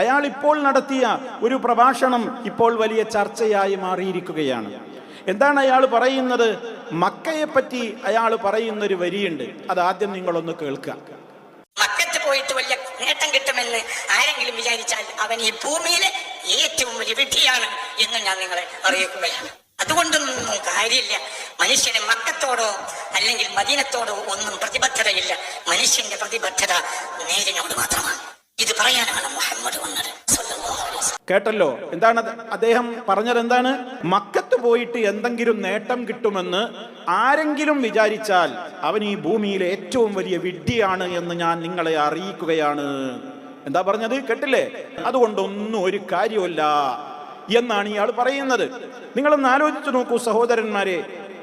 അയാൾ ഇപ്പോൾ നടത്തിയ ഒരു പ്രഭാഷണം ഇപ്പോൾ വലിയ ചർച്ചയായി മാറിയിരിക്കുകയാണ്. എന്താണ് അയാൾ പറയുന്നത്? മക്കയെ പറ്റി അയാൾ പറയുന്ന ഒരു വരിയുണ്ട്. അത് ആദ്യം നിങ്ങളൊന്ന് കേൾക്കുക. മക്കത്ത് പോയിട്ട് വലിയ നേട്ടം കിട്ടുമെന്ന് ആരെങ്കിലും വിചാരിച്ചാൽ അവൻ ഈ ഭൂമിയിലെ ഏറ്റവും വലിയ വിഡ്ഢിയാണ് എന്ന് ഞാൻ നിങ്ങളെ അറിയിക്കുകയാണ്. അതുകൊണ്ടൊന്നും കാര്യമില്ല. മനുഷ്യന് മക്കത്തോടോ അല്ലെങ്കിൽ മദീനത്തോടോ ഒന്നും പ്രതിബദ്ധതയില്ല. മനുഷ്യന്റെ പ്രതിബദ്ധത നേരിനോട് മാത്രമാണ്. ഇത് പറയാനാണ് മുഹമ്മദ് വന്നത്. കേട്ടല്ലോ? എന്താണ് അദ്ദേഹം പറഞ്ഞത് എന്താണ്? മക്കത്ത് പോയിട്ട് എന്തെങ്കിലും നേട്ടം കിട്ടുമെന്ന് ആരെങ്കിലും വിചാരിച്ചാൽ അവൻ ഈ ഭൂമിയിലെ ഏറ്റവും വലിയ വിഡ്ഢിയാണ് എന്ന് ഞാൻ നിങ്ങളെ അറിയിക്കുകയാണ്. എന്താ പറഞ്ഞത്? കേട്ടില്ലേ? അതുകൊണ്ടൊന്നും ഒരു കാര്യമല്ല എന്നാണ് ഇയാൾ പറയുന്നത്. നിങ്ങളൊന്ന് ആലോചിച്ചു നോക്കൂ സഹോദരന്മാരെ.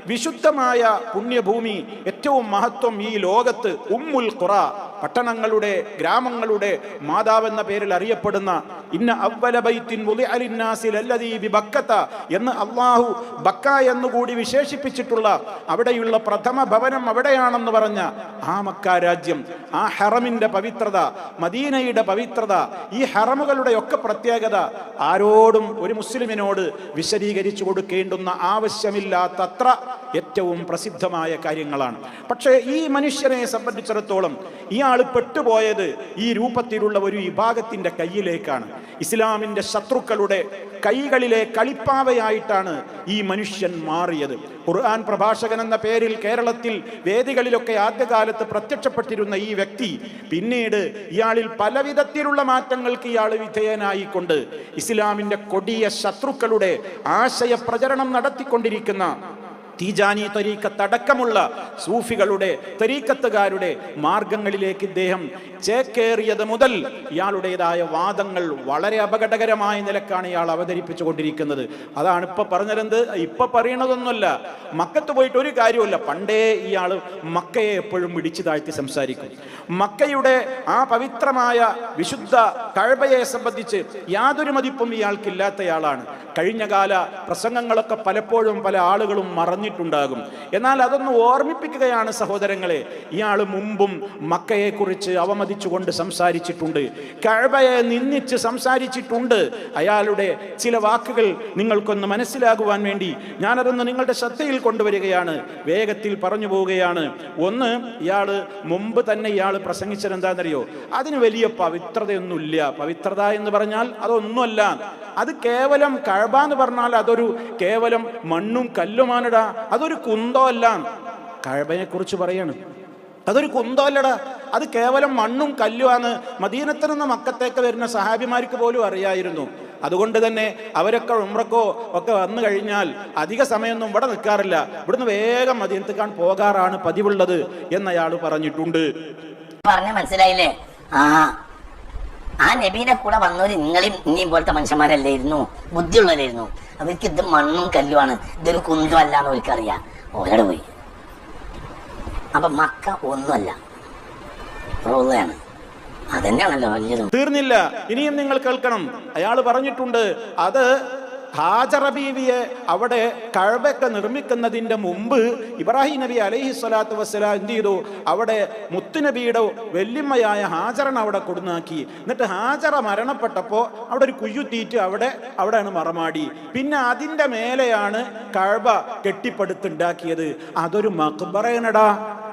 വിശുദ്ധമായ പുണ്യഭൂമി ഏറ്റവും മഹത്വം ഈ ലോകത്ത് ഉമ്മുൽ ഖുറ പട്ടണങ്ങളുടെ ഗ്രാമങ്ങളുടെ മാതാവെന്ന പേരിൽ അറിയപ്പെടുന്ന ഇന്ന അവ്വല ബൈത്തിൻ വുദിഅ ലിന്നാസി ബി ബിബക്കത്ത എന്ന് അള്ളാഹു ബക്ക എന്നുകൂടി വിശേഷിപ്പിച്ചിട്ടുള്ള അവിടെയുള്ള പ്രഥമ ഭവനം അവിടെയാണെന്ന് പറഞ്ഞ ആ മക്ക രാജ്യം ആ ഹറമിന്റെ പവിത്രത മദീനയുടെ പവിത്രത ഈ ഹറമുകളുടെ ഒക്കെ പ്രത്യേകത ആരോടും ഒരു മുസ്ലിമിനോട് വിശദീകരിച്ചു കൊടുക്കേണ്ടുന്ന ആവശ്യമില്ലാത്തത്ര ഏറ്റവും പ്രസിദ്ധമായ കാര്യങ്ങളാണ്. പക്ഷേ ഈ മനുഷ്യനെ സംബന്ധിച്ചിടത്തോളം ഇയാൾ പെട്ടുപോയത് ഈ രൂപത്തിലുള്ള ഒരു വിഭാഗത്തിന്റെ കയ്യിലേക്കാണ്. ഇസ്ലാമിന്റെ ശത്രുക്കളുടെ കൈകളിലെ കളിപ്പാവയായിട്ടാണ് ഈ മനുഷ്യൻ മാറിയത്. ഖുർആൻ പ്രഭാഷകൻ എന്ന പേരിൽ കേരളത്തിൽ വേദികളിലൊക്കെ ആദ്യകാലത്ത് പ്രത്യക്ഷപ്പെട്ടിരുന്ന ഈ വ്യക്തി പിന്നീട് ഇയാളിൽ പലവിധത്തിലുള്ള മാറ്റങ്ങൾക്ക് ഇയാൾ വിധേയനായിക്കൊണ്ട് ഇസ്ലാമിന്റെ കൊടിയ ശത്രുക്കളുടെ ആശയ പ്രചരണം നടത്തിക്കൊണ്ടിരിക്കുന്ന തീജാനി തരീക്കത്തടക്കമുള്ള സൂഫികളുടെ തരീക്കത്തുകാരുടെ മാർഗങ്ങളിലേക്ക് ഇദ്ദേഹം ചേക്കേറിയത് മുതൽ ഇയാളുടേതായ വാദങ്ങൾ വളരെ അപകടകരമായ നിലക്കാണ് ഇയാൾ അവതരിപ്പിച്ചു കൊണ്ടിരിക്കുന്നത് അതാണ് ഇപ്പൊ പറഞ്ഞതെന്ത്? ഇപ്പൊ പറയണതൊന്നുമല്ല. മക്കത്ത് പോയിട്ട് ഒരു കാര്യമില്ല പണ്ടേ ഇയാൾ മക്കയെ എപ്പോഴും ഇടിച്ചു താഴ്ത്തി സംസാരിക്കും. മക്കയുടെ ആ പവിത്രമായ വിശുദ്ധ കഴബയെ സംബന്ധിച്ച് യാതൊരു മതിപ്പും ഇയാൾക്കില്ലാത്തയാളാണ് കഴിഞ്ഞകാല പ്രസംഗങ്ങളൊക്കെ പലപ്പോഴും പല ആളുകളും മറന്നിട്ടുണ്ടാകും എന്നാൽ അതൊന്ന് ഓർമ്മിപ്പിക്കുകയാണ് സഹോദരങ്ങളെ ഇയാൾ മുമ്പും മക്കയെക്കുറിച്ച് അവമതിച്ചുകൊണ്ട് സംസാരിച്ചിട്ടുണ്ട്. കഴവയെ നിന്നിച്ച് സംസാരിച്ചിട്ടുണ്ട്. അയാളുടെ ചില വാക്കുകൾ നിങ്ങൾക്കൊന്ന് മനസ്സിലാകുവാൻ വേണ്ടി ഞാനതൊന്ന് നിങ്ങളുടെ ശ്രദ്ധയിൽ കൊണ്ടുവരികയാണ്. വേഗത്തിൽ പറഞ്ഞു പോവുകയാണ്. ഒന്ന് ഇയാൾ മുമ്പ് തന്നെ ഇയാൾ പ്രസംഗിച്ചത് എന്താണെന്നറിയോ അതിന് വലിയ പവിത്രതയൊന്നുമില്ല. പവിത്രത എന്ന് പറഞ്ഞാൽ അതൊന്നുമല്ല. അത് കേവലം കഴബ എന്ന് പറഞ്ഞാൽ അതൊരു കേവലം മണ്ണും കല്ലുമാനടാ അതൊരു കുന്തോ അല്ല കഴബയെ കുറിച്ച് പറയാണ്. അതൊരു കുന്തമല്ലടാ അത് കേവലം മണ്ണും കല്ലുമാണ് മദീനത്തിൽ നിന്ന് മക്കത്തേക്ക് വരുന്ന സഹാബിമാർക്ക് പോലും അറിയായിരുന്നു. അതുകൊണ്ട് തന്നെ അവരൊക്കെ ഉമ്രക്കോ ഒക്കെ വന്നു കഴിഞ്ഞാൽ അധിക സമയമൊന്നും ഇവിടെ നിൽക്കാറില്ല. ഇവിടുന്ന് വേഗം മദീനത്തേക്കാൻ പോകാറാണ് പതിവുള്ളത് എന്നയാൾ പറഞ്ഞിട്ടുണ്ട്. പറഞ്ഞ മനസ്സിലായില്ലേ? ആ ആ നബീനെ കൂടെ വന്നവര് നിങ്ങളെയും ഇനിയും പോലത്തെ മനുഷ്യന്മാരല്ലായിരുന്നു. ബുദ്ധിയുള്ളവരായിരുന്നു. അവർക്ക് ഇത് മണ്ണും കല്ലുമാണ്. ഇതൊരു കുന്തും അല്ല എന്ന് അവർക്കറിയാം ഓരോട് പോയി. അപ്പൊ മക്ക ഒന്നുമല്ല. റോളയാണ്. അതന്നെയാണല്ലോ വലിയത്. തീർന്നില്ല. ഇനിയും നിങ്ങൾ കേൾക്കണം. അയാൾ പറഞ്ഞിട്ടുണ്ട് അത് ഹാജറ ബീവിയെ അവിടെ കഴവൊക്കെ നിർമ്മിക്കുന്നതിന്റെ മുമ്പ് ഇബ്രാഹിം നബി അലൈഹി സ്വലാത്തു വസ്സലാം എന്ത് ചെയ്തു? അവിടെ മുത്തുനബിയുടെ വെല്ലിമ്മയായ ഹാജറൻ അവിടെ കൊടുന്നാക്കി. എന്നിട്ട് ഹാജറ മരണപ്പെട്ടപ്പോൾ അവിടെ ഒരു കുയ്യുത്തീറ്റ് അവിടെ അവിടെയാണ് മറമാടി. പിന്നെ അതിന്റെ മേലെയാണ് കഴവ കെട്ടിപ്പടുത്തുണ്ടാക്കിയത്. അതൊരു മക്ബറേനടാ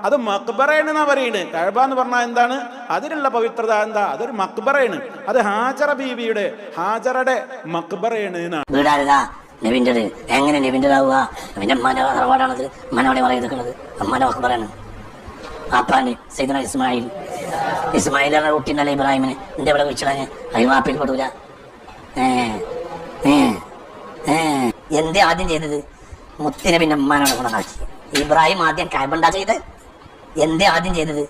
അത് മക്ബറേണെന്നാ പറയുന്നത് കഴബ എന്ന് പറഞ്ഞാൽ എന്താണ്? അതിനുള്ള പവിത്രത എന്താ? അതൊരു മക്ബറേണ്. അത് ഹാജറ ബീവിയുടെ ഹാജറയുടെ മക്ബറേണ് എന്നാണ്. വീടാരുതാ നബിന്റെ എങ്ങനെ നബിന്റെതാവുക നബിന്റെ അമ്മാന്റെ തറവാടാണത്. അമ്മാനോടെ പറയുന്നത് അമ്മാനെ പറയണം. അപ്പാന് സൈദന ഇസ്മായിൽ. ഇസ്മായിൽ എന്ന കുട്ടീനല്ല ഇബ്രാഹിമിന് എന്റെ ഇവിടെ വിളിച്ചിടാന് അതിന് വാപ്പിൽ ഏ എന്തേ ആദ്യം ചെയ്തത്? മുത്തിനെ പിന്നെ അമ്മാനോടെ കൊണ്ടാക്കി ഇബ്രാഹിം ആദ്യം കാബണ്ടാ ചെയ്ത് എന്ത് ആദ്യം ചെയ്തത്?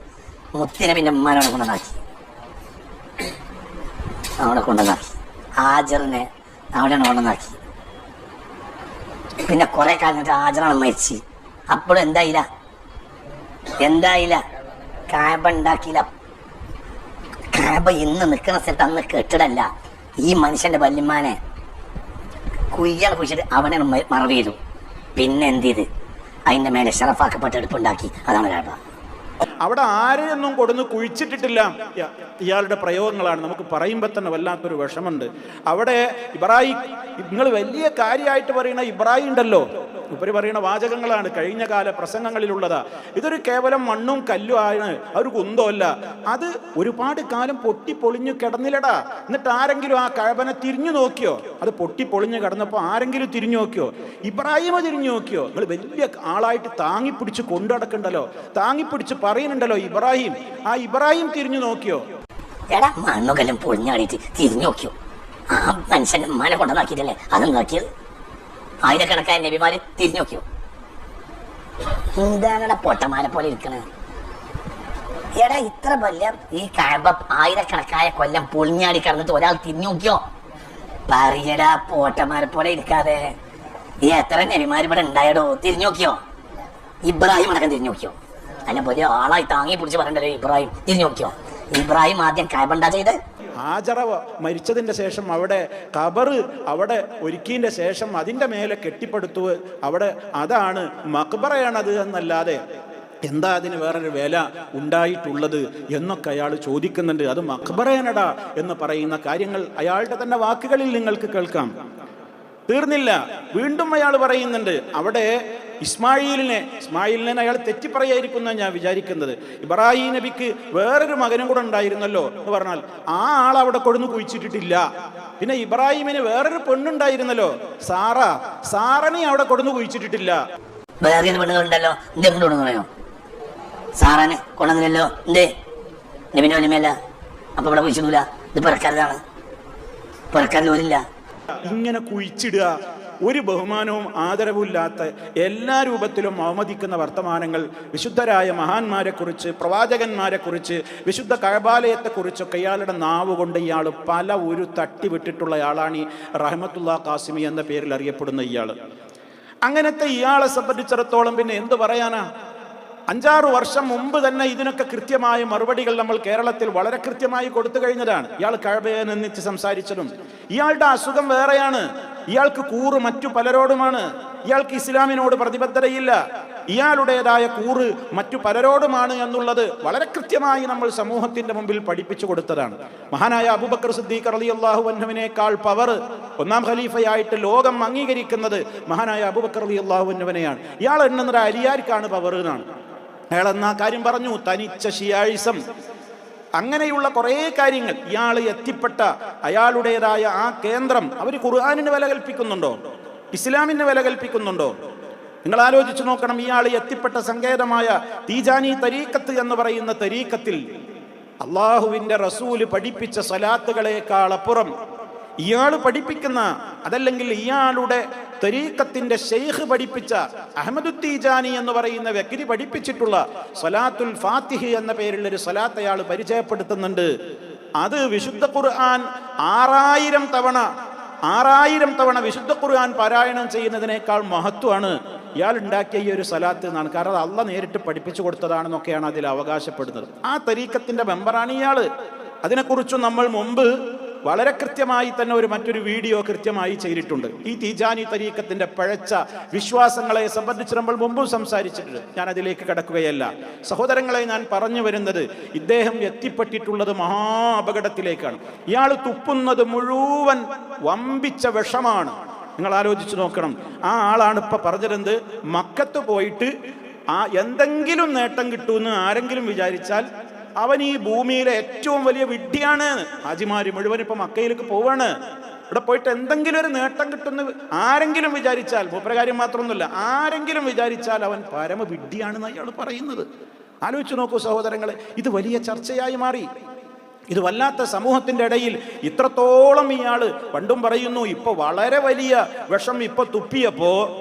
മുത്തിനെ പിന്നെ അമ്മാനോടെ കൊണ്ടാക്കി അവിടെ കൊണ്ടുവന്നാക്കി. ഹാജറിനെ അവിടെയാണ് കൊണ്ടുവന്നാക്കി പിന്നെ കുറെ കാലത്ത് ആചരണം മരിച്ച്. അപ്പോഴും എന്തായില്ല? എന്തായില്ല? കാബ ഉണ്ടാക്കിയില്ല. കാബ ഇന്ന് നിൽക്കുന്ന സ്ഥലത്ത് അന്ന് കെട്ടിടല്ല. ഈ മനുഷ്യന്റെ വല്യമാനെ കുയ്യാണ് കുഴിച്ചിട്ട് അവനെ മറവ് ചെയ്തു. പിന്നെ എന്ത് ചെയ്ത്? അതിന്റെ മേലെ ഷറഫാക്കപ്പെട്ട എടുപ്പുണ്ടാക്കി. അതാണ് കാബ അവിടെ ആരെയൊന്നും കൊടുന്ന് കുഴിച്ചിട്ടിട്ടില്ല. ഇയാളുടെ പ്രയോഗങ്ങളാണ്. നമുക്ക് പറയുമ്പോൾ തന്നെ വല്ലാത്തൊരു വിഷമുണ്ട് അവിടെ ഇബ്രാഹിം നിങ്ങൾ വലിയ കാര്യമായിട്ട് പറയുന്ന ഇബ്രാഹിം ഉണ്ടല്ലോ. ഉപരി പറയുന്ന വാചകങ്ങളാണ്. കഴിഞ്ഞ കാല പ്രസംഗങ്ങളിലുള്ളതാ. ഇതൊരു കേവലം മണ്ണും കല്ലും ആണ്. ഒരു കുന്തമല്ല അത് ഒരുപാട് കാലം പൊട്ടി പൊളിഞ്ഞു കിടന്നില്ലടാ. എന്നിട്ട് ആരെങ്കിലും ആ കഴവനെ തിരിഞ്ഞു നോക്കിയോ? അത് പൊട്ടി പൊളിഞ്ഞു കിടന്നപ്പോൾ ആരെങ്കിലും തിരിഞ്ഞു നോക്കിയോ? ഇബ്രാഹിമ തിരിഞ്ഞു നോക്കിയോ? നിങ്ങൾ വലിയ ആളായിട്ട് താങ്ങിപ്പിടിച്ച് കൊണ്ടു നടക്കണ്ടല്ലോ. താങ്ങിപ്പിടിച്ച് പറയുന്നുണ്ടല്ലോ ഇബ്രാഹിം. ആ ഇബ്രാഹിം തിരിഞ്ഞു നോക്കിയോ? എടാ മണ്ണുകലും പൊളിഞ്ഞാടിയിട്ട് തിരിഞ്ഞു നോക്കിയോ? ആ മനുഷ്യൻ മന കൊണ്ടുവന്നാക്കിയിട്ടല്ലേ അതും നോക്കിയത് ആയിരക്കണക്കായ നബിമാര് തിരിഞ്ഞു നോക്കിയോ? എന്താണടാ പൊട്ടമാനെ പോലെ ഇരിക്കണത് എടാ ഇത്ര വലിയ ഈ കഴമ്പ ആയിരക്കണക്കായ കൊല്ലം പൊളിഞ്ഞാടി കിടന്നിട്ട് ഒരാൾ തിരിഞ്ഞു നോക്കിയോ? പറയടാ പോട്ടമാരെ പോലെ ഇരിക്കാതെ. ഈ എത്ര നബിമാര് ഇവിടെ ഉണ്ടായടോ? തിരിഞ്ഞു നോക്കിയോ? ഇബ്രാഹിം അടക്കം തിരിഞ്ഞു നോക്കിയോ? അല്ല വലിയ ആളായി താങ്ങി പിടിച്ച് പറയണ്ടല്ലോ ഇബ്രാഹിം? തിരിഞ്ഞു നോക്കിയോ? ഇബ്രാഹിം ആദ്യം കഴമ്പണ്ടാ ചെയ്ത്. ഹാജറ മരിച്ചതിന്റെ ശേഷം അവിടെ കബറ് അവിടെ ഒരുക്കിയതിന്റെ ശേഷം അതിന്റെ മേലെ കെട്ടിപ്പടുത്തു. അവിടെ അതാണ് മക്ബറയാണത് എന്നല്ലാതെ എന്താ അതിന് വേറൊരു വില ഉണ്ടായിട്ടുള്ളത് എന്നൊക്കെ അയാൾ ചോദിക്കുന്നുണ്ട്. അത് മക്ബറേനടാ എന്ന് പറയുന്ന കാര്യങ്ങൾ അയാളുടെ തന്നെ വാക്കുകളിൽ നിങ്ങൾക്ക് കേൾക്കാം. തീർന്നില്ല. വീണ്ടും അയാൾ പറയുന്നുണ്ട് അവിടെ ഇസ്മായിലിനെ ഇസ്മായിലിനെ അയാൾ തെറ്റിപ്പറയായിരിക്കുന്ന ഞാൻ വിചാരിക്കുന്നത്. ഇബ്രാഹിം നബിക്ക് വേറൊരു മകനും കൂടെ ഉണ്ടായിരുന്നല്ലോ എന്ന് പറഞ്ഞാൽ ആ ആൾ അവിടെ കൊടുന്ന് കുഴിച്ചിട്ടിട്ടില്ല. പിന്നെ ഇബ്രാഹിമിന് വേറൊരു പെണ്ണുണ്ടായിരുന്നല്ലോ സാറ. സാറനെ അവിടെ കൊടുന്ന് കുഴിച്ചിട്ടിട്ടില്ല. വേറെ പെണ്ണുണ്ടല്ലോ എന്തേ കൊണ്ട് കൊണ്ടുവന്നോ സാറാന് കൊണ്ടുവന്നില്ലല്ലോ എന്തേ നബിന്റെ വലിമയല്ല അപ്പൊ ഇവിടെ കുഴിച്ചിടൂല. ഇത് പിറക്കാരതാണ് പിറക്കാരിൽ ഒരില്ല ഇങ്ങനെ കുഴിച്ചിടുക ഒരു ബഹുമാനവും ആദരവുമില്ലാത്ത എല്ലാ രൂപത്തിലും അവമതിക്കുന്ന വർത്തമാനങ്ങൾ വിശുദ്ധരായ മഹാന്മാരെക്കുറിച്ച് പ്രവാചകന്മാരെക്കുറിച്ച് വിശുദ്ധ കഴബാലയത്തെക്കുറിച്ചൊക്കെ ഇയാളുടെ നാവ് കൊണ്ട് ഇയാൾ പല ഒരു തട്ടി വിട്ടിട്ടുള്ള ആളാണ് ഈ റഹമത്തുള്ള കാസിമി എന്ന പേരിൽ അറിയപ്പെടുന്ന ഇയാൾ. അങ്ങനത്തെ ഇയാളെ സംബന്ധിച്ചിടത്തോളം പിന്നെ എന്ത് പറയാനാ? അഞ്ചാറ് വർഷം മുമ്പ് തന്നെ ഇതിനൊക്കെ കൃത്യമായ മറുപടികൾ നമ്മൾ കേരളത്തിൽ വളരെ കൃത്യമായി കൊടുത്തു കഴിഞ്ഞതാണ്. ഇയാൾ കഴബയെ നിന്നിച്ച് സംസാരിച്ചതും. ഇയാളുടെ അസുഖം വേറെയാണ്. ഇയാൾക്ക് കൂറ് മറ്റു പലരോടുമാണ്. ഇയാൾക്ക് ഇസ്ലാമിനോട് പ്രതിബദ്ധതയില്ല. ഇയാളുടേതായ കൂറ് മറ്റു പലരോടുമാണ് എന്നുള്ളത് വളരെ കൃത്യമായി നമ്മൾ സമൂഹത്തിന്റെ മുമ്പിൽ പഠിപ്പിച്ചു കൊടുത്തതാണ്. മഹാനായ അബൂബക്കർ സിദ്ദീഖ് അലി അള്ളാഹു പവർ ഒന്നാം ഖലീഫയായിട്ട് ലോകം അംഗീകരിക്കുന്നത് മഹാനായ അബൂബക്കർ അലി അള്ളാഹു ഇയാൾ എണ്ണുന്നത് അലിയാർക്കാണ് പവർ എന്നാണ്. അയാൾ എന്നാ കാര്യം പറഞ്ഞു? തനിച്ച ശിയാഴിസം. അങ്ങനെയുള്ള കുറേ കാര്യങ്ങൾ ഇയാൾ എത്തിപ്പെട്ട അയാളുടേതായ ആ കേന്ദ്രം അവർ ഖുർആാനിന് വില കൽപ്പിക്കുന്നുണ്ടോ? ഇസ്ലാമിന് വില കൽപ്പിക്കുന്നുണ്ടോ? നിങ്ങൾ ആലോചിച്ചു നോക്കണം ഇയാൾ എത്തിപ്പെട്ട സങ്കേതമായ തീജാനി തരീക്കത്ത് എന്ന് പറയുന്ന തരീക്കത്തിൽ അള്ളാഹുവിന്റെ റസൂൽ പഠിപ്പിച്ച സലാത്തുകളേക്കാൾ അപ്പുറം ഇയാൾ പഠിപ്പിക്കുന്ന അതല്ലെങ്കിൽ ഇയാളുടെ തരീക്കത്തിന്റെ ഷെയ്ഖ് പഠിപ്പിച്ച അഹമ്മദുദ്ദീജാനി എന്ന് പറയുന്ന വ്യക്തി പഠിപ്പിച്ചിട്ടുള്ള സലാത്തുൽ ഫാത്തിഹി എന്ന പേരിൽ ഒരു സലാത്ത് അയാൾ പരിചയപ്പെടുത്തുന്നുണ്ട്. അത് വിശുദ്ധ ഖുർആൻ ആറായിരം തവണ ആറായിരം തവണ വിശുദ്ധ ഖുർആൻ പാരായണം ചെയ്യുന്നതിനേക്കാൾ മഹത്വമാണ് ഇയാൾ ഉണ്ടാക്കിയ ഈ ഒരു സ്ഥലത്ത് എന്നാണ്. കാരണം അല്ല നേരിട്ട് പഠിപ്പിച്ചു കൊടുത്തതാണെന്നൊക്കെയാണ് അതിൽ അവകാശപ്പെടുന്നത്. ആ തരീക്കത്തിന്റെ മെമ്പറാണ് ഇയാൾ അതിനെക്കുറിച്ചും നമ്മൾ മുമ്പ് വളരെ കൃത്യമായി തന്നെ ഒരു മറ്റൊരു വീഡിയോ കൃത്യമായി ചെയ്തിട്ടുണ്ട്. ഈ തീജാനി തരീക്കത്തിന്റെ പഴച്ച വിശ്വാസങ്ങളെ സംബന്ധിച്ച് നമ്മൾ മുമ്പും സംസാരിച്ചിട്ടുണ്ട്. ഞാൻ അതിലേക്ക് കടക്കുകയല്ല. സഹോദരങ്ങളെ ഞാൻ പറഞ്ഞു വരുന്നത് ഇദ്ദേഹം എത്തിപ്പെട്ടിട്ടുള്ളത് മഹാ അപകടത്തിലേക്കാണ്. ഇയാൾ തുപ്പുന്നത് മുഴുവൻ വമ്പിച്ച വിഷമാണ്. നിങ്ങൾ ആലോചിച്ച് നോക്കണം. ആ ആളാണ് ഇപ്പൊ പറഞ്ഞിരുന്നത് മക്കത്ത് പോയിട്ട് ആ എന്തെങ്കിലും നേട്ടം കിട്ടുമെന്ന് ആരെങ്കിലും വിചാരിച്ചാൽ അവൻ ഈ ഭൂമിയിലെ ഏറ്റവും വലിയ വിഡ്ഢിയാണ്. ഹാജിമാര് മുഴുവൻ ഇപ്പൊ മക്കയിലേക്ക് പോവാണ്. ഇവിടെ പോയിട്ട് എന്തെങ്കിലും ഒരു നേട്ടം കിട്ടുന്ന ആരെങ്കിലും വിചാരിച്ചാൽ മൂപ്പരകാര്യം മാത്രമൊന്നുമില്ല ആരെങ്കിലും വിചാരിച്ചാൽ അവൻ പരമ വിഡ്ഢിയാണെന്ന് അയാൾ പറയുന്നത്. ആലോചിച്ചു നോക്കൂ സഹോദരങ്ങളെ ഇത് വലിയ ചർച്ചയായി മാറി. ഇത് വല്ലാത്ത സമൂഹത്തിന്റെ ഇടയിൽ ഇത്രത്തോളം ഇയാൾ പണ്ടും പറയുന്നു ഇപ്പൊ വളരെ വലിയ വിഷം ഇപ്പൊ തുപ്പിയപ്പോ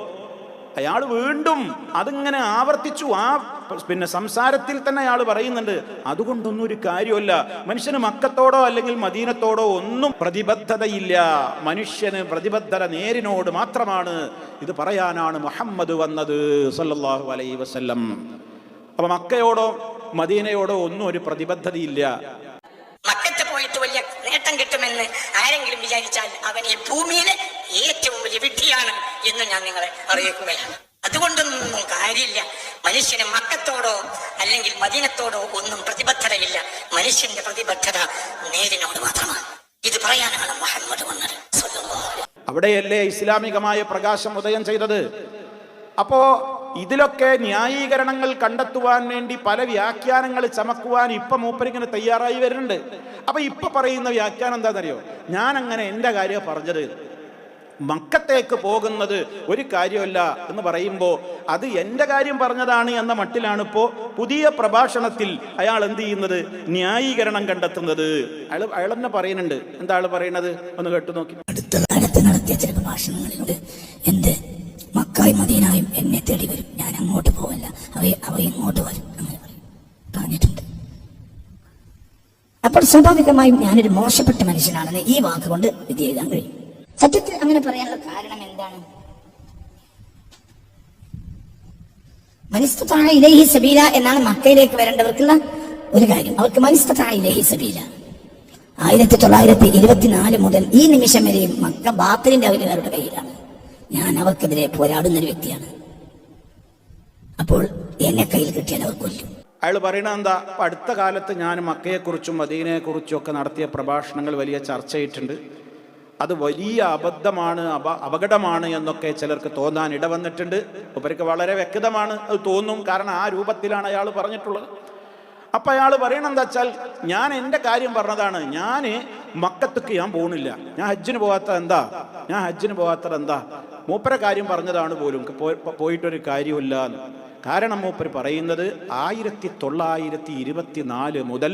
അയാൾ വീണ്ടും അതിങ്ങനെ ആവർത്തിച്ചു ആ പിന്നെ സംസാരത്തിൽ തന്നെ അയാൾ പറയുന്നുണ്ട് അതുകൊണ്ടൊന്നും ഒരു കാര്യമല്ല മനുഷ്യന് മക്കത്തോടോ അല്ലെങ്കിൽ മദീനത്തോടോ ഒന്നും പ്രതിബദ്ധതയില്ല. മനുഷ്യന് പ്രതിബദ്ധത നേരിനോട് മാത്രമാണ്. ഇത് പറയാനാണ് മുഹമ്മദ് വന്നത്. സല്ലാഹു അലൈ വസല്ലം. അപ്പൊ മക്കയോടോ മദീനയോടോ ഒന്നും ഒരു പ്രതിബദ്ധതയില്ല. പോയിട്ട് വലിയ നേട്ടം കിട്ടുമെന്ന് ആരെങ്കിലും വിചാരിച്ചാൽ അവൻ ഈ ഭൂമിയിലെ ഏറ്റവും വലിയ വിഡ്ഢിയാണ് എന്ന് ഞാൻ നിങ്ങളെ അറിയിക്കുകയാണ് അതുകൊണ്ടൊന്നും കാര്യമില്ല. മനുഷ്യന് മക്കത്തോടോ അല്ലെങ്കിൽ മദീനത്തോടോ ഒന്നും പ്രതിബദ്ധതയില്ല. മനുഷ്യന്റെ പ്രതിബദ്ധത നേരിനോട് മാത്രമാണ്. ഇത് പറയാനാണ് മുഹമ്മദ് വന്നത്. അവിടെയല്ലേ ഇസ്ലാമികമായ പ്രകാശം ഉദയം ചെയ്തത്? അപ്പോ ഇതിലൊക്കെ ന്യായീകരണങ്ങൾ കണ്ടെത്തുവാൻ വേണ്ടി പല വ്യാഖ്യാനങ്ങൾ ചമക്കുവാൻ ഇപ്പൊ മൂപ്പരിങ്ങനെ തയ്യാറായി വരുന്നുണ്ട്. അപ്പൊ ഇപ്പൊ പറയുന്ന വ്യാഖ്യാനം എന്താണെന്നറിയോ ഞാൻ അങ്ങനെ എന്റെ കാര്യം പറഞ്ഞത്. മക്കത്തേക്ക് പോകുന്നത് ഒരു കാര്യമല്ല എന്ന് പറയുമ്പോൾ അത് എന്റെ കാര്യം പറഞ്ഞതാണ് എന്ന മട്ടിലാണ് ഇപ്പോൾ പുതിയ പ്രഭാഷണത്തിൽ അയാൾ എന്ത് ചെയ്യുന്നത്? ന്യായീകരണം കണ്ടെത്തുന്നത്. അയാൾ അയാൾ തന്നെ പറയുന്നുണ്ട്. എന്താ ആൾ പറയുന്നത് ഒന്ന് കേട്ടു നോക്കി. അടുത്ത് നടത്തിയ ചില പ്രഭാഷണങ്ങളിലുണ്ട് എന്ത്? മക്കായും മദീനായും എന്നെ തേടി വരും. ഞാൻ അങ്ങോട്ട് പോവല്ല. അവ അവ ഇങ്ങോട്ട് വരും പറഞ്ഞിട്ടുണ്ട്. അപ്പോൾ സ്വാഭാവികമായും ഞാനൊരു മോശപ്പെട്ട മനുഷ്യനാണെന്ന് ഈ വാക്കുകൊണ്ട് വിധി എഴുതാൻ കഴിയും. സത്യത്തിൽ അങ്ങനെ പറയാനുള്ള കാരണം എന്താണ്? മനസ്തത്തായ ഇലഹി സബീല എന്നാണ് മക്കയിലേക്ക് വരേണ്ടവർക്കുള്ള ഒരു കാര്യം. അവർക്ക് മനസ്തത്തായ ഇലഹി സബീല. ആയിരത്തി തൊള്ളായിരത്തി ഇരുപത്തിനാല് മുതൽ ഈ നിമിഷം വരെയും മക്ക ബാത്തലിന്റെ അവരുടെ കയ്യിലാണ്. ഞാൻ അവർക്കെതിരെ പോരാടുന്ന ഒരു വ്യക്തിയാണ്. അപ്പോൾ എന്നെ കയ്യിൽ കിട്ടിയാൽ അവർ കൊല്ലും. അയാൾ പറയണത് എന്താ? അടുത്ത കാലത്ത് ഞാൻ മക്കയെക്കുറിച്ചും മദീനയെക്കുറിച്ചും ഒക്കെ നടത്തിയ പ്രഭാഷണങ്ങൾ വലിയ ചർച്ചയിട്ടുണ്ട് അത് വലിയ അബദ്ധമാണ് അപ അപകടമാണ് എന്നൊക്കെ ചിലർക്ക് തോന്നാൻ ഇടവന്നിട്ടുണ്ട്. ഉപരിക്ക് വളരെ വ്യക്തമാണ് അത് തോന്നും. കാരണം ആ രൂപത്തിലാണ് അയാൾ പറഞ്ഞിട്ടുള്ളത്. അപ്പം അയാൾ പറയണം എന്താ വെച്ചാൽ ഞാൻ എന്റെ കാര്യം പറഞ്ഞതാണ്. ഞാൻ മക്കത്തേക്ക് ഞാൻ പോകുന്നില്ല ഞാൻ ഹജ്ജിന് പോകാത്ത എന്താ? ഞാൻ ഹജ്ജിന് പോകാത്തത് എന്താ? മൂപ്പര കാര്യം പറഞ്ഞതാണ് പോലും. പോയിട്ടൊരു കാര്യമില്ല എന്ന് കാരണം മൂപ്പർ പറയുന്നത് ആയിരത്തി തൊള്ളായിരത്തി ഇരുപത്തിനാല് മുതൽ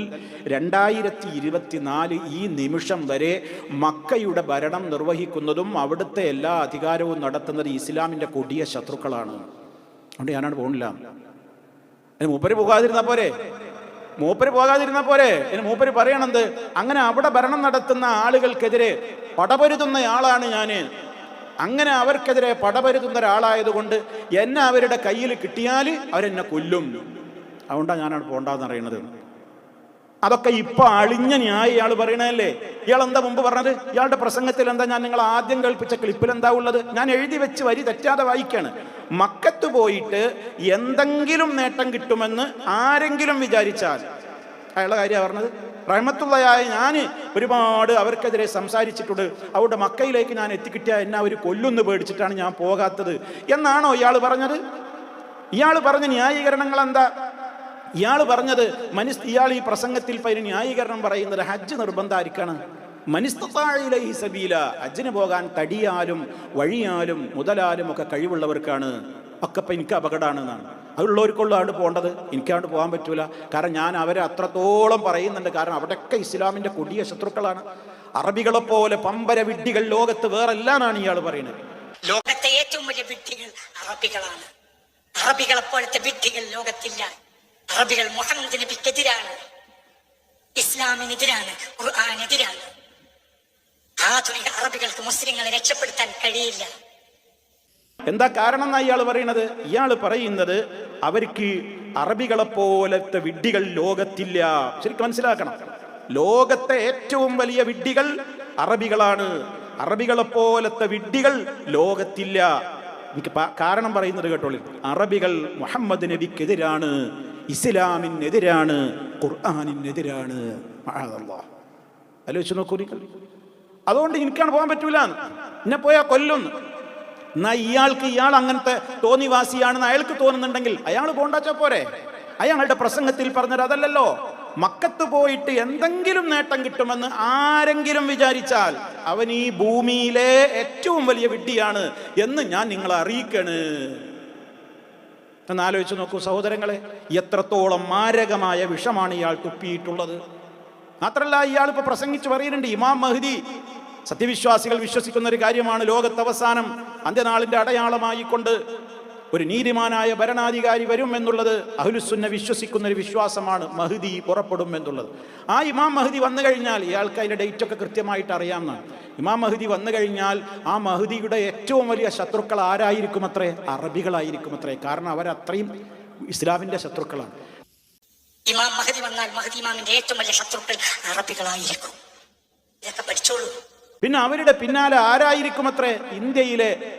രണ്ടായിരത്തി ഇരുപത്തിനാല് ഈ നിമിഷം വരെ മക്കയുടെ ഭരണം നിർവഹിക്കുന്നതും അവിടുത്തെ എല്ലാ അധികാരവും നടത്തുന്നത് ഇസ്ലാമിന്റെ കൊടിയ ശത്രുക്കളാണ്. അതുകൊണ്ട് ഞാനാണ് പോകുന്നില്ല അതിന് മൂപ്പര് പോകാതിരുന്ന പോരെ? മൂപ്പര് പോകാതിരുന്ന പോരെ? ഇനി മൂപ്പര് പറയണത് അങ്ങനെ അവിടെ ഭരണം നടത്തുന്ന ആളുകൾക്കെതിരെ പടപൊരുതുന്ന ആളാണ് ഞാൻ അങ്ങനെ അവർക്കെതിരെ പടപരുതുന്ന ഒരാളായതുകൊണ്ട് എന്നെ അവരുടെ കയ്യിൽ കിട്ടിയാൽ അവരെന്നെ കൊല്ലും. അതുകൊണ്ടാണ് ഞാനാണ് പോണ്ടെന്ന് അറിയണത് അതൊക്കെ ഇപ്പൊ അളിഞ്ഞ ന്യായം ഇയാൾ പറയണല്ലേ ഇയാൾ എന്താ മുമ്പ് പറഞ്ഞത്? ഇയാളുടെ പ്രസംഗത്തിൽ എന്താ ഞാൻ നിങ്ങൾ ആദ്യം കേൾപ്പിച്ച ക്ലിപ്പിൽ എന്താ ഉള്ളത്? ഞാൻ എഴുതി വെച്ച് വരി തെറ്റാതെ വായിക്കാണ്. മക്കത്ത് പോയിട്ട് എന്തെങ്കിലും നേട്ടം കിട്ടുമെന്ന് ആരെങ്കിലും വിചാരിച്ചാൽ. അയാളുടെ കാര്യമാണ് പറഞ്ഞത്? റഹമത്തുള്ളയായ ഞാൻ ഒരുപാട് അവർക്കെതിരെ സംസാരിച്ചിട്ടുണ്ട്. അവരുടെ മക്കയിലേക്ക് ഞാൻ എത്തിക്കിട്ടിയ എന്നെ അവർ കൊല്ലുന്നു പേടിച്ചിട്ടാണ് ഞാൻ പോകാത്തത്. എന്നാണോ ഇയാൾ പറഞ്ഞത്? ഇയാൾ പറഞ്ഞ ന്യായീകരണങ്ങൾ എന്താ? ഇയാൾ പറഞ്ഞത് മനുസ് ഇയാൾ ഈ പ്രസംഗത്തിൽ പതിന് ന്യായീകരണം പറയുന്നത് ഹജ്ജ് നിർബന്ധമായിരിക്കാണ്. ഈ സബീല ഹജ്ജിന് പോകാൻ തടിയാലും വഴിയാലും മുതലാലും ഒക്കെ കഴിവുള്ളവർക്കാണ്. ഒക്കെ ഇപ്പം എനിക്ക് അപകടമാണ് എന്നാണ് അതുള്ളവർക്കുള്ളതാണ് പോകേണ്ടത് എനിക്കാണ്ട് പോകാൻ പറ്റൂല. കാരണം ഞാൻ അവരെ അത്രത്തോളം പറയുന്നുണ്ട്. കാരണം അവിടെയൊക്കെ ഇസ്ലാമിന്റെ കൊടിയ ശത്രുക്കളാണ്. അറബികളെ പോലെ പമ്പര വിഡ്ഢികൾ ലോകത്ത് വേറെ എല്ലാമാണ് ഇയാൾ പറയുന്നത്. ലോകത്തെ ഏറ്റവും വലിയ വിഡ്ഢികൾ അറബികളാണ്. അറബികളെ പോലത്തെ വിഡ്ഢികൾ ലോകത്തില്ല. അറബികൾ മുഹമ്മദ് നബിക്കെതിരാണ് ഇസ്ലാമിനെതിരാണ്. ഖുർആാനെതിരാണ്. ആധുനിക അറബികൾക്ക് മുസ്ലിങ്ങളെ രക്ഷപ്പെടുത്താൻ കഴിയില്ല. എന്താ കാരണം എന്നാ ഇയാൾ പറയുന്നത്? ഇയാൾ പറയുന്നത് അവർക്ക് അറബികളെ പോലത്തെ വിഡ്ഢികൾ ലോകത്തില്ല. ശരിക്കും മനസ്സിലാക്കണം. ലോകത്തെ ഏറ്റവും വലിയ വിഡ്ഢികൾ അറബികളാണ്. അറബികളെ പോലത്തെ വിഡ്ഢികൾ ലോകത്തില്ല. എനിക്ക് കാരണം പറയുന്നത് കേട്ടോളി. അറബികൾ മുഹമ്മദ് നബിക്കെതിരാണ് ഇസ്ലാമിനെതിരാണ് ഖുർആാനിനെതിരാണ്. ആലോചിച്ച് നോക്കൂ അതുകൊണ്ട് എനിക്കാണ് പോകാൻ പറ്റൂല എന്നെ പോയാൽ കൊല്ലുന്നു എന്നാ ഇയാൾക്ക് ഇയാൾ അങ്ങനത്തെ തോന്നിവാസിയാണെന്ന് അയാൾക്ക് തോന്നുന്നുണ്ടെങ്കിൽ അയാൾ പോണ്ടാച്ചാ പോരെ? അയാളുടെ പ്രസംഗത്തിൽ പറഞ്ഞത് അതല്ലല്ലോ. മക്കത്ത് പോയിട്ട് എന്തെങ്കിലും നേട്ടം കിട്ടുമെന്ന് ആരെങ്കിലും വിചാരിച്ചാൽ അവൻ ഈ ഭൂമിയിലെ ഏറ്റവും വലിയ വിഡ്ഢിയാണ് എന്ന് ഞാൻ നിങ്ങളെ അറിയിക്കണ്. എന്നാലോചിച്ച് നോക്കൂ സഹോദരങ്ങളെ എത്രത്തോളം മാരകമായ വിഷമാണ് ഇയാൾ തുപ്പിയിട്ടുള്ളത്. മാത്രല്ല ഇയാൾ ഇപ്പൊ പ്രസംഗിച്ച് പറയുന്നുണ്ട് ഇമാം മഹ്ദി സത്യവിശ്വാസികൾ വിശ്വസിക്കുന്ന ഒരു കാര്യമാണ് ലോകത്ത് അവസാനം അടയാളമായി അടയാളമായിക്കൊണ്ട് ഒരു നീതിമാനായ ഭരണാധികാരി വരും എന്നുള്ളത് അഹുലുസുന്ന വിശ്വസിക്കുന്ന ഒരു വിശ്വാസമാണ്. മഹ്ദി പുറപ്പെടും എന്നുള്ളത്. ആ ഇമാം മഹ്ദി വന്നു കഴിഞ്ഞാൽ ഇയാൾക്ക് അതിന്റെ ഡേറ്റ് ഒക്കെ കൃത്യമായിട്ട് അറിയാമെന്നാണ് ഇമാം മഹ്ദി വന്നു കഴിഞ്ഞാൽ ആ മഹ്ദിയുടെ ഏറ്റവും വലിയ ശത്രുക്കൾ ആരായിരിക്കും അത്രേ? അറബികളായിരിക്കും അത്രേ. കാരണം അവരത്രയും ഇസ്ലാമിന്റെ ശത്രുക്കളാണ്. ഇമാം മഹദി വന്നാൽ മഹദി ഇമാമിന്റെ ഏറ്റവും വലിയ ശത്രുക്കൾ അറബികളായിരിക്കും. ഇതൊക്കെ പഠിച്ചോളൂ. പിന്നെ അവരുടെ പിന്നാലെ ആരായിരിക്കും അത്രേ ഇന്ത്യയിലെ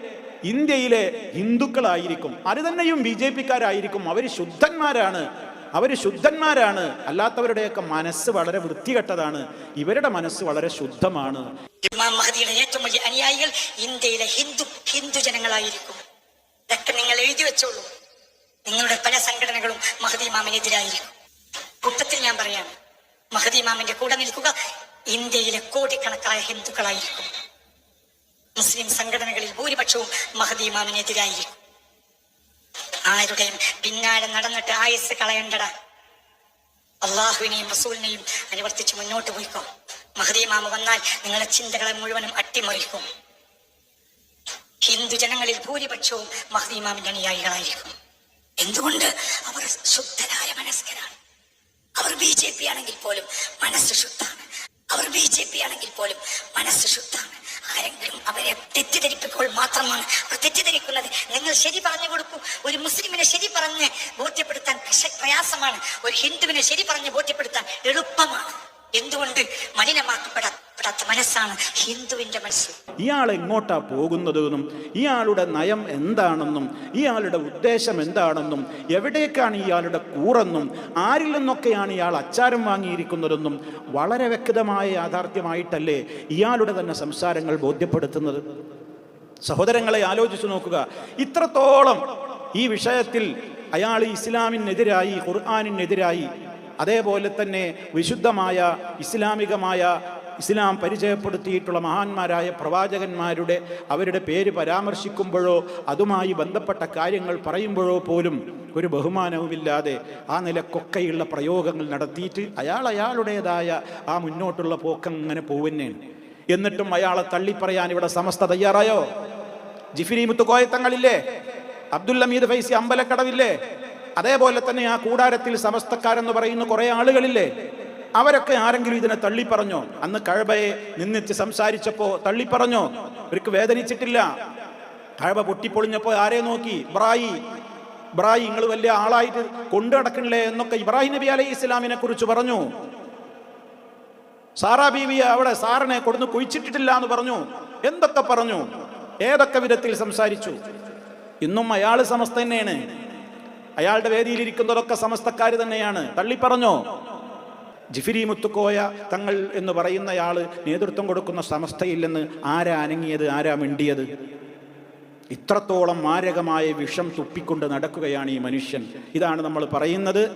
ഇന്ത്യയിലെ ഹിന്ദുക്കളായിരിക്കും. അത് തന്നെയും ബി ജെ പിക്കാരായിരിക്കും. അവർ ശുദ്ധന്മാരാണ്. അവർ ശുദ്ധന്മാരാണ്. അല്ലാത്തവരുടെയൊക്കെ മനസ്സ് വളരെ വൃത്തികെട്ടതാണ്. ഇവരുടെ മനസ്സ് വളരെ ശുദ്ധമാണ്. ഇമാം മഹദിയുടെ ഏറ്റവും വലിയ അനുയായികൾ ഇന്ത്യയിലെ ഹിന്ദു ഹിന്ദു ജനങ്ങളായിരിക്കും. ഇതൊക്കെ നിങ്ങൾ എഴുതി വെച്ചോളൂ. നിങ്ങളുടെ പല സംഘടനകളും മഹദി ഇമാമിനെതിരായിരിക്കും. കൂട്ടത്തിൽ ഞാൻ പറയാം. മഹദി ഇമാമിന്റെ കൂടെ നിൽക്കുക ഇന്ത്യയിലെ കോടിക്കണക്കായ ഹിന്ദുക്കളായിരിക്കും. മുസ്ലിം സംഘടനകളിൽ ഭൂരിപക്ഷവും മഹദീമാമിനെതിരായിരിക്കും ആരുടെയും പിന്നാലെ നടന്നിട്ട് ആയുസ് കളയണ്ടടാ. അള്ളാഹുവിനെയും റസൂലിനെയും അനുവർത്തിച്ച് മുന്നോട്ട് പോയിക്കോ. മഹദീമാമ വന്നാൽ നിങ്ങളുടെ ചിന്തകളെ മുഴുവനും അട്ടിമറിക്കും. ഹിന്ദു ജനങ്ങളിൽ ഭൂരിപക്ഷവും മഹദീമാമിന്റെ അനുയായികളായിരിക്കും. എന്തുകൊണ്ട്? അവർ ശുദ്ധരായ മനസ്കരാണ്. അവർ ബി ജെ പി ആണെങ്കിൽ പോലും മനസ്സ് ശുദ്ധാണ് അവർ ബി ജെ പി ആണെങ്കിൽ പോലും മനസ്സ് ശുദ്ധാണ് ആരെങ്കിലും അവരെ തെറ്റിദ്ധരിപ്പിക്കുമ്പോൾ മാത്രമാണ് അവർ തെറ്റിദ്ധരിക്കുന്നത്. നിങ്ങൾ ശരി പറഞ്ഞു കൊടുക്കൂ. ഒരു മുസ്ലിമിനെ ശരി പറഞ്ഞ് ബോധ്യപ്പെടുത്താൻ പ്രയാസമാണ്. ഒരു ഹിന്ദുവിനെ ശരി പറഞ്ഞ് ബോധ്യപ്പെടുത്താൻ എളുപ്പമാണ്. എന്തുകൊണ്ട് മലിനമാക്കപ്പെടാത്ത മനസ്സാണ്. ഹിന്ദുവിന്റെ മനസ്സ്. ഇയാൾ എങ്ങോട്ടാ പോകുന്നതെന്നും ഇയാളുടെ നയം എന്താണെന്നും ഇയാളുടെ ഉദ്ദേശം എന്താണെന്നും എവിടേക്കാണ് ഇയാളുടെ കൂറെന്നും ആരിൽ നിന്നൊക്കെയാണ് ഇയാൾ അച്ചാരം വാങ്ങിയിരിക്കുന്നതെന്നും വളരെ വ്യക്തമായ യാഥാർത്ഥ്യമായിട്ടല്ലേ ഇയാളുടെ തന്നെ സംസാരങ്ങൾ ബോധ്യപ്പെടുത്തുന്നത്? സഹോദരങ്ങളെ ആലോചിച്ചു നോക്കുക. ഇത്രത്തോളം ഈ വിഷയത്തിൽ അയാൾ ഇസ്ലാമിനെതിരായി ഖുർആാനിനെതിരായി അതേപോലെ തന്നെ വിശുദ്ധമായ ഇസ്ലാമികമായ ഇസ്ലാം പരിചയപ്പെടുത്തിയിട്ടുള്ള മഹാന്മാരായ പ്രവാചകന്മാരുടെ അവരുടെ പേര് പരാമർശിക്കുമ്പോഴോ അതുമായി ബന്ധപ്പെട്ട കാര്യങ്ങൾ പറയുമ്പോഴോ പോലും ഒരു ബഹുമാനവുമില്ലാതെ ആ നിലക്കൊക്കെയുള്ള പ്രയോഗങ്ങൾ നടത്തിയിട്ട് അയാൾ അയാളുടേതായ ആ മുന്നോട്ടുള്ള പോക്കങ്ങനെ പോവുന്നെ എന്നിട്ടും അയാളെ തള്ളിപ്പറയാൻ ഇവിടെ സമസ്ത തയ്യാറായോ? ജിഫിരി മുത്തുക്കോയത്തങ്ങളില്ലേ അബ്ദുൽ അമീദ് ഫൈസി അമ്പലക്കടവില്ലേ? അതേപോലെ തന്നെ ആ കൂടാരത്തിൽ സമസ്തക്കാരെന്ന് പറയുന്ന കുറേ ആളുകളില്ലേ? അവരൊക്കെ ആരെങ്കിലും ഇതിനെ തള്ളി തള്ളിപ്പറഞ്ഞോ അന്ന് കഴബയെ നിന്നിച്ച് സംസാരിച്ചപ്പോ തള്ളിപ്പറഞ്ഞോ ഇവർക്ക് വേദനിച്ചിട്ടില്ല. കഴബ പൊട്ടിപ്പൊളിഞ്ഞപ്പോ ആരെ നോക്കി? ബ്രായി ബ്രായി നിങ്ങൾ വലിയ ആളായിട്ട് കൊണ്ടു നടക്കണില്ലേ എന്നൊക്കെ ഇബ്രാഹിം നബി അലൈഹി ഇസ്ലാമിനെ കുറിച്ച് പറഞ്ഞു. സാറാ ബീവിയെ അവിടെ സാറിനെ കൊടുന്ന് കുഴിച്ചിട്ടിട്ടില്ല എന്ന് പറഞ്ഞു. എന്തൊക്കെ പറഞ്ഞു? ഏതൊക്കെ വിധത്തിൽ സംസാരിച്ചു? ഇന്നും അയാൾ സമസ്ത തന്നെയാണ്. അയാളുടെ വേദിയിലിരിക്കുന്നതൊക്കെ സമസ്തക്കാർ തന്നെയാണ്. തള്ളി തള്ളിപ്പറഞ്ഞോ ജിഫിരി മുത്തുക്കോയ തങ്ങൾ എന്ന് പറയുന്നയാൾ നേതൃത്വം കൊടുക്കുന്ന സമസ്തയില്ലെന്ന് ആരാ അനങ്ങിയത് ആരാ മിണ്ടിയത്? ഇത്രത്തോളം മാരകമായ വിഷം തുപ്പിക്കൊണ്ട് നടക്കുകയാണ് ഈ മനുഷ്യൻ. ഇതാണ് നമ്മൾ പറയുന്നത്.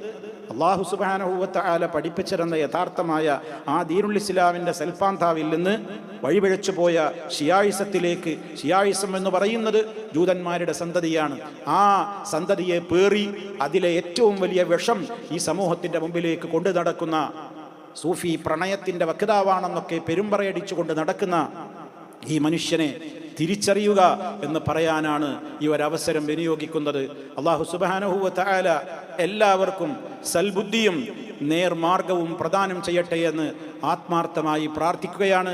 അള്ളാഹു സുബാനഹൂവത്ത ആല പഠിപ്പിച്ചിരുന്ന യഥാർത്ഥമായ ആ ദീനുൽ ഇസ്ലാമിന്റെ സൽപാന്താവിൽ നിന്ന് വഴിപിഴച്ചു പോയ ഷിയായിസത്തിലേക്ക് ഷിയായിസം എന്ന് പറയുന്നത് ജൂതന്മാരുടെ സന്തതിയാണ്. ആ സന്തതിയെ പേറി അതിലെ ഏറ്റവും വലിയ വിഷം ഈ സമൂഹത്തിന്റെ മുമ്പിലേക്ക് കൊണ്ടു നടക്കുന്ന സൂഫി പ്രണയത്തിന്റെ വക്താവാണെന്നൊക്കെ പെരുമ്പറയടിച്ചുകൊണ്ട് നടക്കുന്ന ഈ മനുഷ്യനെ തിരിച്ചറിയുക എന്ന് പറയാനാണ് ഈ ഒരവസരം വിനിയോഗിക്കുന്നത്. അള്ളാഹു സുബാനഹുവ തആല എല്ലാവർക്കും സൽബുദ്ധിയും നേർമാർഗവും പ്രദാനം ചെയ്യട്ടെ എന്ന് ആത്മാർത്ഥമായി പ്രാർത്ഥിക്കുകയാണ്.